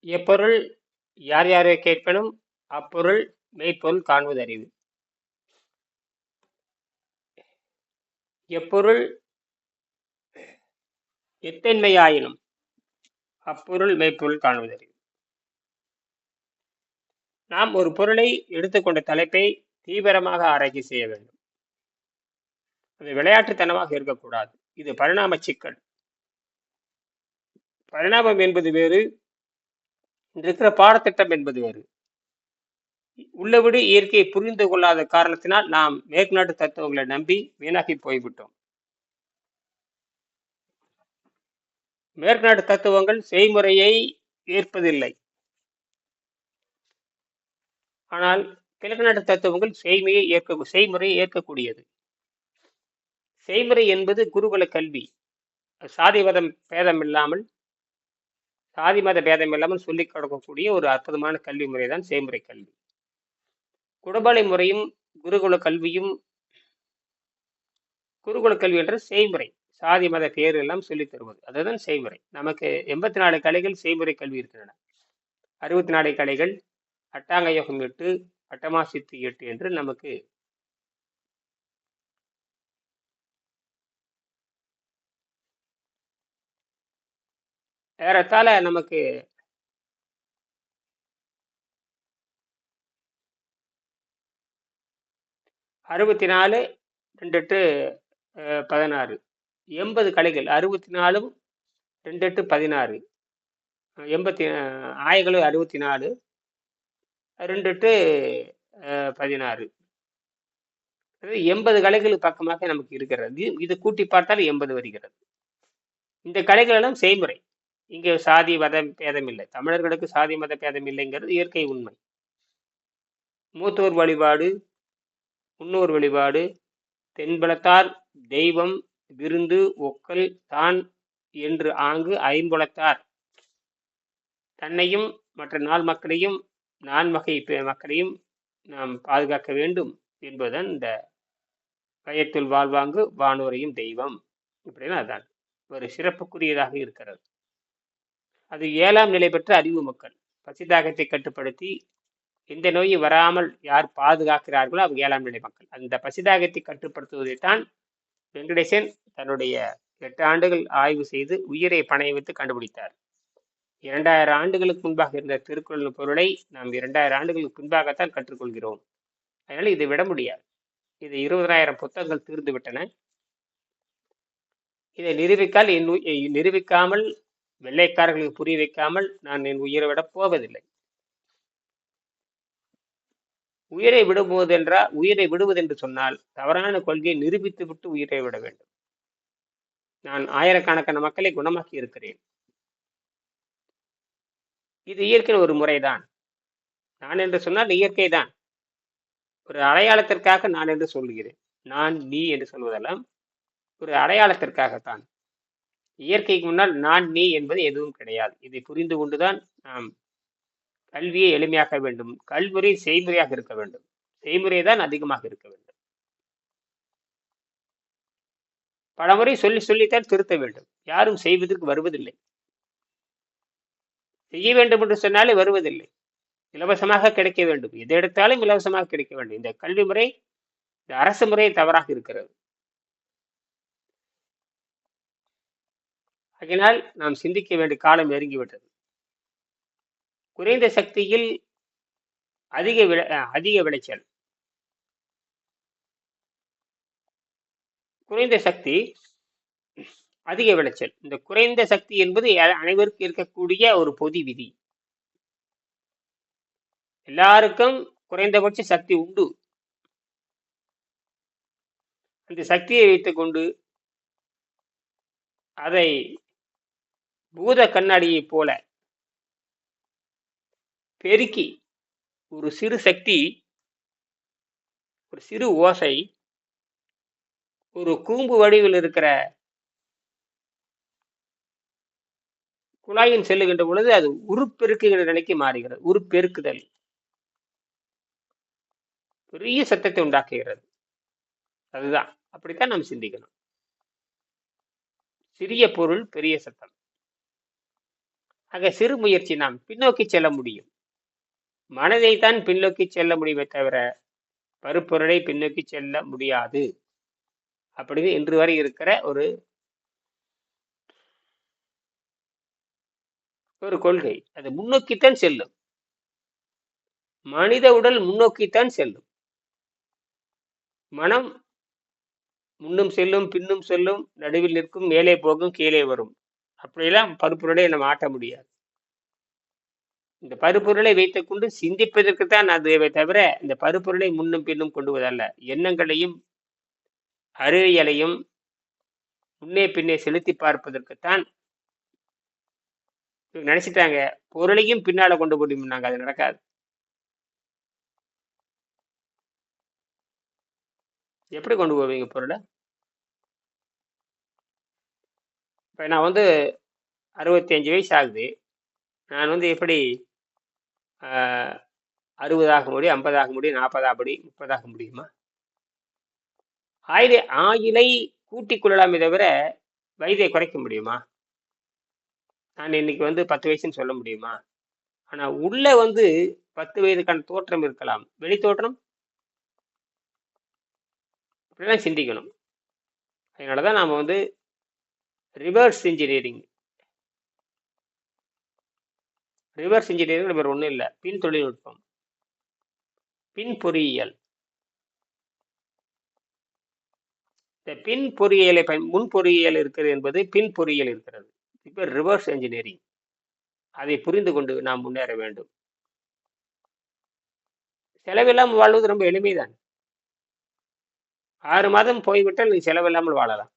எப்பொருள் யார் யாரை கேட்பனும் அப்பொருள் மெய்ப்பொருள் காண்பது அறிவு. எப்பொருள் எத்தன்மையாயினும் அப்பொருள் மெய்ப்பொருள் காண்பது அறிவு. நாம் ஒரு பொருளை எடுத்துக்கொண்ட தலைப்பை தீவிரமாக ஆராய்ச்சி செய்ய வேண்டும். அது விளையாட்டுத்தனமாக இருக்கக்கூடாது. இது பரிணாம சிக்கல். பரிணாமம் என்பது வேறு இருக்கிற பாடத்திட்டம் என்பது வேறு. உள்ளபடி இயற்கையை புரிந்து கொள்ளாத காரணத்தினால் நாம் மேற்கு நாட்டு தத்துவங்களை நம்பி வீணாகி போய்விட்டோம். மேற்கு நாட்டு தத்துவங்கள் செய்முறையை ஏற்பதில்லை. ஆனால் கிழக்கு நாட்டு தத்துவங்கள் செய்மையை ஏற்க செய்முறையை ஏற்கக்கூடியது. செய்முறை என்பது குருகுல கல்வி. சாதிவதம் பேதம் இல்லாமல் சாதி மத பேதம் இல்லாமல் சொல்லிக் கொடுக்கக்கூடிய ஒரு அற்புதமான கல்வி முறை தான் செய்முறை கல்வி. குடபாலை முறையும் குருகுல கல்வியும் குருகுல கல்வி என்ற செய்முறை. சாதி மத பேர் எல்லாம் சொல்லித் தருவது. அதுதான் செய்முறை. நமக்கு எண்பத்தி நாலு கலைகள் செய்முறை கல்வி இருக்கின்றன. அறுபத்தி நாலு கலைகள் அட்டாங்க யோகம் எட்டு அட்டமா சித்து எட்டு என்று நமக்கு ஏறத்தால நமக்கு அறுபத்தி நாலு ரெண்டு எட்டு பதினாறு. எண்பது கலைகள். அறுபத்தி நாலும் ரெண்டு எட்டு பதினாறு. எண்பத்தி அஹ், அறுபத்தி நாலு ரெண்டு எட்டு பதினாறு எண்பது கலைகள் பக்கமாக நமக்கு இருக்கிறது. இது- இது கூட்டி பார்த்தால் எண்பது வருகிறது. இந்த கலைகள் எல்லாம் செய்முறை. இங்கே சாதி மத பேதம் இல்லை தமிழர்களுக்கு சாதி மத பேதம் இல்லைங்கிறது இயற்கை உண்மை. மூத்தோர் வழிபாடு முன்னோர் வழிபாடு தென்புலத்தார் தெய்வம் விருந்து ஒக்கல் தான் என்று ஆங்கு ஐம்புலத்தார். தன்னையும் மற்ற நாள் மக்களையும் நான்மகை பெ- மக்களையும் நாம் பாதுகாக்க வேண்டும் என்பதுதான் இந்த பயத்துள் வாழ்வாங்கு வானோரையும் தெய்வம். இப்படின்னா அதான். ஒரு சிறப்புக்குரியதாக இருக்கிறது. அது ஏழாம் நிலை பெற்ற அறிவு மக்கள். பசிதாகத்தை கட்டுப்படுத்தி எந்த நோயும் வராமல் யார் பாதுகாக்கிறார்களோ அவங்க ஏழாம் நிலை மக்கள். அந்த பசிதாகத்தை கட்டுப்படுத்துவதைத்தான் வெங்கடேசன் தன்னுடைய எட்டு ஆண்டுகள் ஆய்வு செய்து உயிரை பணைய வைத்து கண்டுபிடித்தார். இரண்டாயிரம் ஆண்டுகளுக்கு முன்பாக இருந்த திருக்குறள் பொருளை நாம் இரண்டாயிரம் ஆண்டுகளுக்கு முன்பாகத்தான் கற்றுக்கொள்கிறோம். அதனால் இதை விட முடியாது. இது இருபதாயிரம் புத்தகங்கள் தீர்ந்துவிட்டன இதை நிரூபிக்கால் என் நிரூபிக்காமல் வெள்ளைக்காரர்களுக்கு புரிய வைக்காமல் நான் என் உயிரை விடப் போவதில்லை. உயிரை விடும்போது என்றால் உயிரை விடுவதென்று சொன்னால் தவறான கொள்கையை நிரூபித்து விட்டு உயிரை விட வேண்டும். நான் ஆயிரக்கணக்கான மக்களை குணமாக்கி இருக்கிறேன். இது இயற்கையின் ஒரு முறைதான். நான் என்று சொன்னால் இயற்கை தான் ஒரு அடையாளத்திற்காக நான் என்று சொல்கிறேன் நான் நீ என்று சொல்வதெல்லாம் ஒரு அடையாளத்திற்காகத்தான். இயற்கைக்கு முன்னால் நான் நீ என்பது எதுவும் கிடையாது. இதை புரிந்து கொண்டுதான் நாம் கல்வியை எளிமையாக்க வேண்டும். கல்முறை செய்முறையாக இருக்க வேண்டும். செய்முறை தான் அதிகமாக இருக்க வேண்டும். பலமுறை சொல்லி சொல்லித்தான் திருத்த வேண்டும். யாரும் செய்வதற்கு வருவதில்லை. செய்ய வேண்டும் என்று சொன்னாலே வருவதில்லை. இலவசமாக கிடைக்க வேண்டும். எதை எடுத்தாலும் இலவசமாக கிடைக்க வேண்டும். இந்த கல்வி முறை இந்த அரசு முறை தவறாக இருக்கிறது. ஆகினால் நாம் சிந்திக்க வேண்டிய காலம் நெருங்கிவிட்டது. குறைந்த சக்தியில் அதிக விளை அதிக விளைச்சல். குறைந்த சக்தி அதிக விளைச்சல். இந்த குறைந்த சக்தி என்பது அனைவருக்கும் இருக்கக்கூடிய ஒரு பொது விதி. எல்லாருக்கும் குறைந்தபட்ச சக்தி உண்டு. அந்த சக்தியை வைத்துக்கொண்டு அதை பூத கண்ணாடியைப் போல பெருக்கி ஒரு சிறு சக்தி ஒரு சிறு ஓசை ஒரு கூம்பு வடிவில் இருக்கிற குழாயின் செல்லுகின்ற பொழுது அது உருப்பெருக்குகிற நிலைக்கு மாறுகிறது உருப்பெருக்குதல். பெரிய சத்தத்தை உண்டாக்குகிறது. அதுதான். அப்படித்தான் நாம் சிந்திக்கணும். சிறிய பொருள் பெரிய சத்தம். ஆக சிறு முயற்சி நாம் பின்னோக்கி செல்ல முடியும். மனதை தான் பின்னோக்கி செல்ல முடியுமே தவிர பருப்பொருளை பின்னோக்கி செல்ல முடியாது. அப்படின்னு இன்று வரை இருக்கிற ஒரு ஒரு கொள்கை. அது முன்னோக்கித்தான் செல்லும். மனித உடல் முன்னோக்கித்தான் செல்லும். மனம் முன்னும் செல்லும் பின்னும் செல்லும் நடுவில் நிற்கும் மேலே போகும் கீழே வரும். அப்படியெல்லாம் பருப்பொருளை நம்ம ஆட்ட முடியாது. இந்த பருப்பொருளை வைத்துக்கொண்டு சிந்திப்பதற்கு தான் அதுவே தவிர இந்த பருப்பொருளை முன்னும் பின்னும் கொண்டுவதல்ல எண்ணங்களையும் அறிவியலையும் முன்னே பின்னே செலுத்தி பார்ப்பதற்குத்தான் நினைச்சிட்டாங்க. பொருளையும் பின்னால கொண்டு போடுனாங்க அது நடக்காது. எப்படி கொண்டு போவீங்க பொருளை? இப்போ நான் வந்து அறுபத்தி அஞ்சு வயசு ஆகுது. நான் வந்து எப்படி அறுபதாக முடியும் ஐம்பதாக முடியும் நாற்பதாக முடியும் முப்பதாக முடியுமா? ஆயுத ஆயிலை கூட்டிக் கொள்ளலாமே தவிர வயதை குறைக்க முடியுமா? நான் இன்னைக்கு வந்து பத்து வயசுன்னு சொல்ல முடியுமா? ஆனால் உள்ளே வந்து பத்து வயதுக்கான தோற்றம் இருக்கலாம். வெளி தோற்றம்? இப்படிலாம் சிந்திக்கணும். அதனால தான் நாம் வந்து ரிவர்ஸ் இன்ஜினியரிங் ரிவர்ஸ் இன்ஜினியரிங் வேறு ஒன்றும் இல்லை. பின் தொழில்நுட்பம். பின் பொறியியல். இந்த பின் பொறியியலை பயன் முன் பொறியியல் இருக்கிறது என்பது பின் பொறியியல் இருக்கிறது. இப்போ ரிவர்ஸ் இன்ஜினியரிங் அதை புரிந்து கொண்டு நாம் முன்னேற வேண்டும். செலவில்லாமல் வாழ்வது ரொம்ப எளிமைதான். ஆறு மாதம் போய்விட்டால் நீ செலவில்லாமல் வாழலாம்.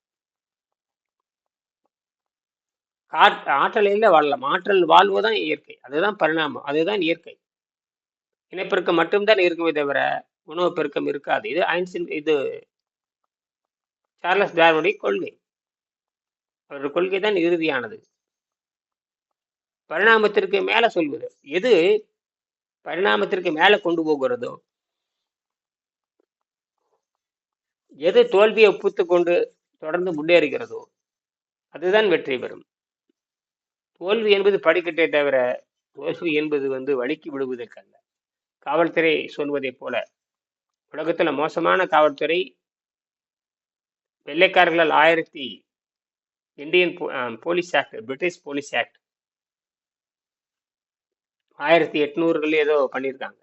காட் ஆற்றலில் வாழலாம். ஆற்றல் வாழ்வதுதான் இயற்கை. அதுதான் பரிணாமம். அதுதான் இயற்கை. இனப்பெருக்கம் மட்டும்தான் இருக்குமே தவிர உணவு பெருக்கம் இருக்காது. இது ஐன்சின் இது சார்லஸ் டார்வனுடைய கொள்கை. அவருடைய கொள்கை தான் இறுதியானது. பரிணாமத்திற்கு மேல சொல்வது எது பரிணாமத்திற்கு மேல கொண்டு போகிறதோ எது தோல்வியை ஒப்புத்து கொண்டு தொடர்ந்து முன்னேறுகிறதோ அதுதான் வெற்றி பெறும். தோல்வி என்பது படிக்கட்டே தவிர தோல்வி என்பது வந்து வழுக்கி விடுவதற்கல்ல. காவல்துறை சொல்வதைப் போல உலகத்துல மோசமான காவல்துறை வெள்ளைக்காரர்களால் ஆயிரத்தி இந்தியன் போ- police act British police act ஆயிரத்தி எட்நூறுகள் ஏதோ பண்ணியிருக்காங்க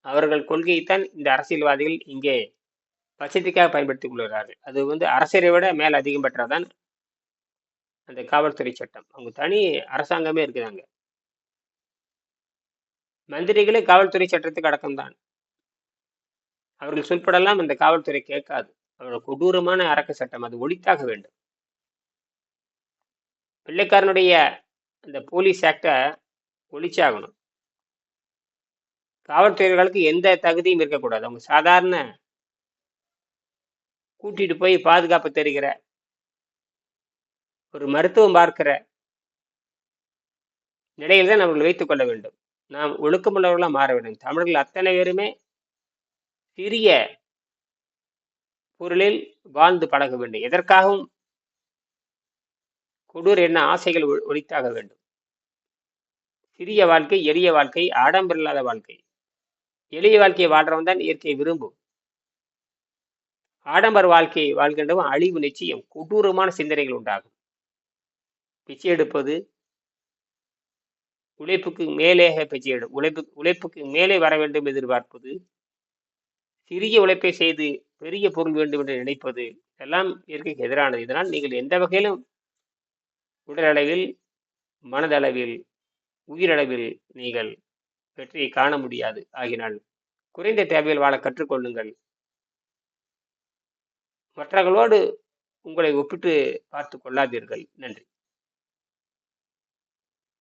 அவர்கள் கொள்கையைத்தான் இந்த அரசியல்வாதிகள் இங்கே வசதிக்காக பயன்படுத்திக் கொள்கிறார்கள். அது வந்து அரசரை விட மேல் அதிகம் பெற்றதான் அந்த காவல்துறை சட்டம். அவங்க தனி அரசாங்கமே இருக்குதாங்க. மந்திரிகளே காவல்துறை சட்டத்துக்கு அடக்கம்தான். அவர்கள் சொல்படலாம் அந்த காவல்துறை கேட்காது. அவர்கள் கொடூரமான அரக்க சட்டம் அது ஒழித்தாக வேண்டும். பிள்ளைக்காரனுடைய அந்த போலீஸ் ஆக்டை ஒழிச்சாகணும். காவல்துறைகளுக்கு எந்த தகுதியும் இருக்கக்கூடாது. அவங்க சாதாரண கூட்டிட்டு போய் பாதுகாப்பு தருகிற ஒரு மருத்துவம் பார்க்கிற நிலையில் தான் அவர்கள் வைத்துக் கொள்ள வேண்டும். நாம் ஒழுக்கமுள்ளவர்களாக மாற வேண்டும். தமிழர்கள் அத்தனை பேருமே சிறிய பொருளில் வாழ்ந்து பழக வேண்டும். எதற்காகவும் கொடூர என்ன ஆசைகள் ஒழித்தாக வேண்டும். சிறிய வாழ்க்கை எளிய வாழ்க்கை ஆடம்பரம் இல்லாத வாழ்க்கை. எளிய வாழ்க்கையை வாழ்றவன் தான் இயற்கையை விரும்பும். ஆடம்பர வாழ்க்கையை வாழ்கின்றவன் அழிவு நிச்சயம் கொடூரமான சிந்தனைகள் உண்டாகும். பிச்சை எடுப்பது உழைப்புக்கு மேலே பிச்சை எடு உழைப்பு உழைப்புக்கு மேலே வர வேண்டும் எதிர்பார்ப்பது சிறிய உழைப்பை செய்து பெரிய பொருள் வேண்டும் என்று நினைப்பது எல்லாம் இயற்கைக்கு எதிரானது. இதனால் நீங்கள் எந்த வகையிலும் உடலளவில் மனதளவில் உயிரளவில் நீங்கள் வெற்றியை காண முடியாது. ஆகினால் குறைந்த தேவையில் வாழ கற்றுக்கொள்ளுங்கள். மற்றவர்களோடு உங்களை ஒப்பிட்டு பார்த்து கொள்ளாதீர்கள். நன்றி.